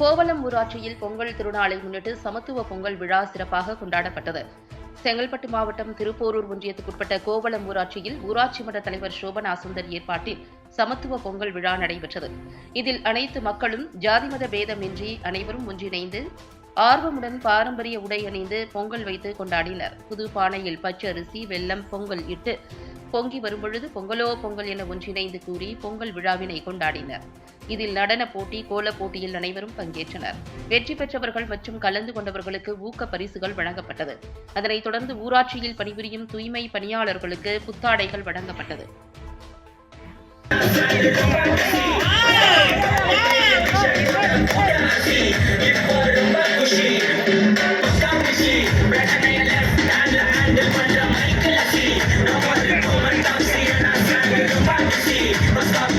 கோவளம் ஊராட்சியில் பொங்கல் திருநாளை முன்னிட்டு சமத்துவ பொங்கல் விழா சிறப்பாக கொண்டாடப்பட்டது. செங்கல்பட்டு மாவட்டம் திருப்போரூர் ஒன்றியத்துக்குட்பட்ட கோவளம் ஊராட்சியில் ஊராட்சி மன்ற தலைவர் சோபனா சுந்தர் ஏற்பாட்டில் சமத்துவ பொங்கல் விழா நடைபெற்றது. இதில் அனைத்து மக்களும் ஜாதிமத பேதமின்றி அனைவரும் ஒன்றிணைந்து ஆர்வமுடன் பாரம்பரிய உடை அணிந்து பொங்கல் வைத்து கொண்டாடினர். புது பானையில் பச்சரிசி வெல்லம் பொங்கல் இட்டு பொங்கி வரும்பொழுது பொங்கலோ பொங்கல் என ஒன்றிணைந்து கூறி பொங்கல் விழாவினை கொண்டாடினர். இதில் நடன போட்டி கோலப் போட்டியில் அனைவரும் பங்கேற்றனர். வெற்றி பெற்றவர்கள் மற்றும் கலந்து கொண்டவர்களுக்கு ஊக்க பரிசுகள் வழங்கப்பட்டது. அதனைத் தொடர்ந்து ஊராட்சியில் பணிபுரியும் தூய்மை பணியாளர்களுக்கு புத்தாடைகள் வழங்கப்பட்டது. Let's go.